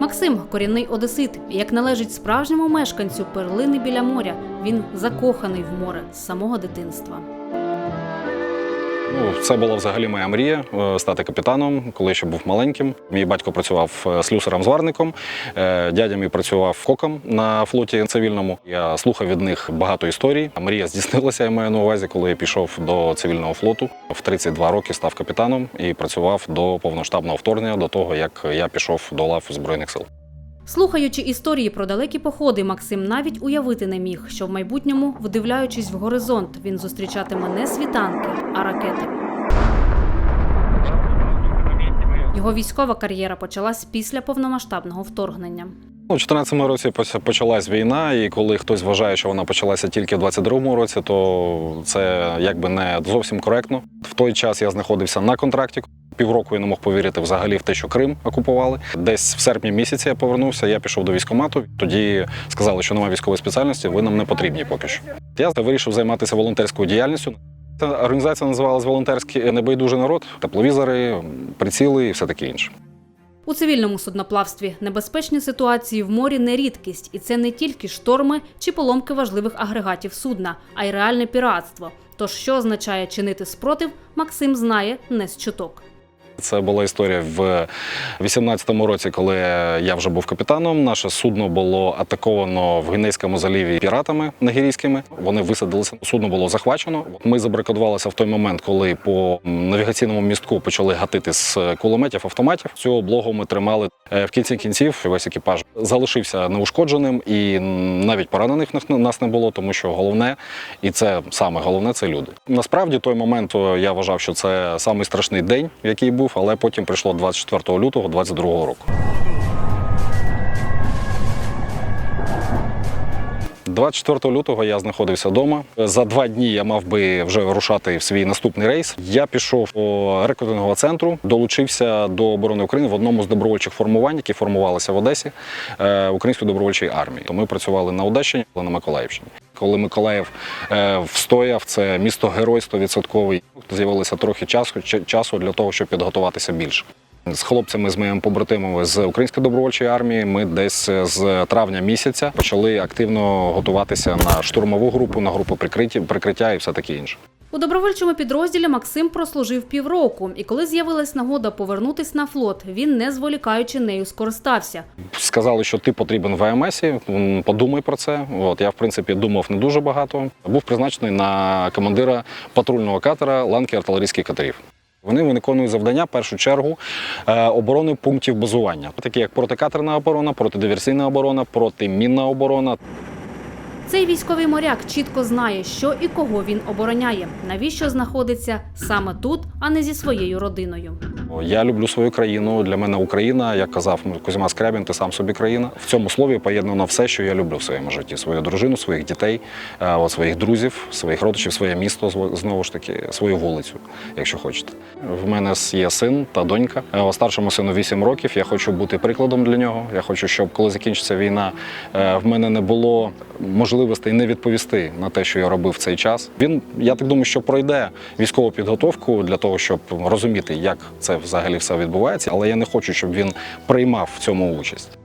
Максим корінний одесит. Як належить справжньому мешканцю перлини біля моря, він закоханий в море з самого дитинства. Ну, це була взагалі моя мрія е, стати капітаном, коли ще був маленьким. Мій батько працював е, слюсарем-зварником, е, дядя мій працював коком на флоті цивільному. Я слухав від них багато історій. Мрія здійснилася, я маю на увазі, коли я пішов до цивільного флоту. В 32 роки став капітаном і працював до повноштабного вторгнення, до того як я пішов до лав збройних сил. Слухаючи історії про далекі походи, Максим навіть уявити не міг, що в майбутньому, вдивляючись в горизонт, він зустрічатиме не світанки, а ракети. Його військова кар'єра почалась після повномасштабного вторгнення. У 2014 році поч- почалась війна, і коли хтось вважає, що вона почалася тільки в 22-му році, то це якби не зовсім коректно. В той час я знаходився на контракті. Півроку я не мог повірити взагалі в те, що Крим окупували. Десь в серпні місяці я повернувся. Я пішов до військкомату. Тоді сказали, що немає військової спеціальності, ви нам не потрібні поки що. Я вирішив займатися волонтерською діяльністю. Ця організація називалась Волонтерський небайдужий народ, тепловізори, приціли і все таке інше. У цивільному судноплавстві небезпечні ситуації в морі не рідкість, і це не тільки шторми чи поломки важливих агрегатів судна, а й реальне піратство. Тож, що означає чинити спротив, Максим знає не з чуток. Це була історія в 18-му році, коли я вже був капітаном. Наше судно було атаковано в Гвінейському заліві піратами нігерійськими. Вони висадилися. Судно було захвачено. Ми забарикадувалися в той момент, коли по навігаційному містку почали гатити з кулеметів автоматів. Цю облогу ми тримали. Е, В кінці кінців весь екіпаж залишився неушкодженим, і навіть поранених нас не було, тому що головне, і це саме головне це люди. Насправді, той момент я вважав, що це самий страшний день, який був, але потім прийшло 24 лютого 22 року. 24 лютого я знаходився вдома. За два дні я мав би вже вирушати в свій наступний рейс. Я пішов до рекрутингового центру, долучився до оборони України в одному з добровольчих формувань, які формувалися в Одесі е, Української добровольчої армії. То ми працювали на Одещині, на Миколаївщині. Коли Миколаїв е, встояв, це місто герой 100%, з'явилося трохи часу, часу для того, щоб підготуватися більше. З хлопцями, з моїми побратимами з Української добровольчої армії, ми десь з травня місяця почали активно готуватися на штурмову групу, на групу прикриття і все таке інше. У добровольчому підрозділі Максим прослужив півроку, і коли з'явилась нагода повернутись на флот, він не зволікаючи нею скористався. Сказали, що ти потрібен в АМС, подумай про це. От я в принципі думав не дуже багато. Був призначений на командира патрульного катера ланки артилерійських катерів. Вони виконують завдання в першу чергу е, оборони пунктів базування, такі як протикатерна оборона, протидиверсійна оборона, протимінна оборона. Цей військовий моряк чітко знає, що і кого він обороняє, навіщо знаходиться саме тут, а не зі своєю родиною. Я люблю свою країну. Для мене Україна, як казав Кузьма Скрябін, ти сам собі країна. В цьому слові поєднано все, що я люблю в своєму житті: свою дружину, своїх дітей, е, своїх друзів, своїх родичів, своє місто, знову ж таки, свою вулицю, якщо хочете. В мене є син та донька. Е, Старшому сину 8 років. Я хочу бути прикладом для нього. Я хочу, щоб коли закінчиться війна, е, в мене не було можливостей не відповісти на те, що я робив в цей час. Він, я так думаю, що пройде військову підготовку для того, щоб розуміти, як це взагалі все відбувається. Але я не хочу, щоб він приймав в цьому участь.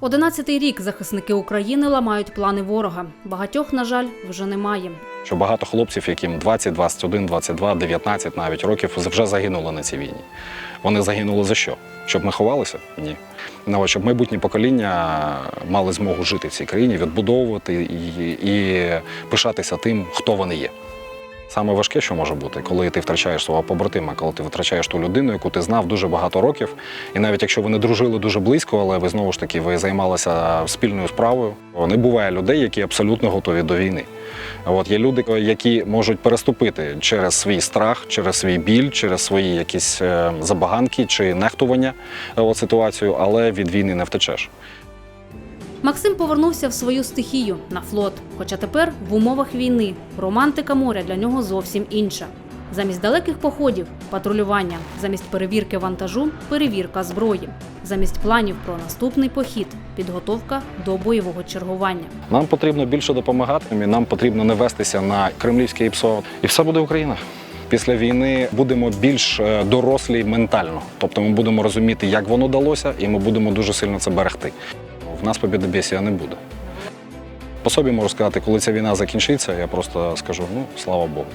Одинадцятий рік захисники України ламають плани ворога. Багатьох, на жаль, вже немає. Що багато хлопців, яким 20, 21, 22, 19 навіть років, вже загинули на цій війні. Вони загинули за що? Щоб ми ховалися? Ні. Ну, щоб майбутнє покоління мали змогу жити в цій країні, відбудовувати і, і пишатися тим, хто вони є. Саме важке, що може бути, коли ти втрачаєш свого побратима, коли ти втрачаєш ту людину, яку ти знав дуже багато років. І навіть якщо ви не дружили дуже близько, але ви знову ж таки ви займалися спільною справою. Не буває людей, які абсолютно готові до війни. От є люди, які можуть переступити через свій страх, через свій біль, через свої якісь е, забаганки чи нехтування е, от, ситуацію, але від війни не втечеш. Максим повернувся в свою стихію на флот. Хоча тепер в умовах війни романтика моря для нього зовсім інша. Замість далеких походів патрулювання, замість перевірки вантажу перевірка зброї, замість планів про наступний похід підготовка до бойового чергування. Нам потрібно більше допомагати. Нам потрібно не вестися на кремлівське ІПСО. І все буде Україна. Після війни будемо більш е, дорослі ментально. Тобто ми будемо розуміти, як воно далося, і ми будемо дуже сильно це берегти. Нас побідобєсія не буде. По собі можу сказати, коли ця війна закінчиться, я просто скажу ну слава Богу,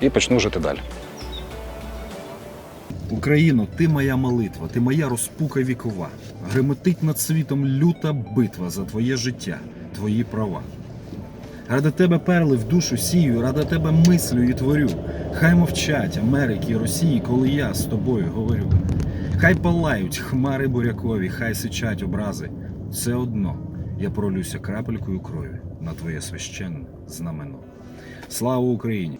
і почну жити далі. Україно, ти моя молитва, ти моя розпука вікова. Греметить над світом люта битва за твоє життя, твої права. Ради тебе перли в душу сію, ради тебе мислю і творю. Хай мовчать Америки і Росії, коли я з тобою говорю. Хай палають хмари бурякові, хай сичать образи. Все одно я пролюся крапелькою крові на твоє священне знамено. Слава Україні!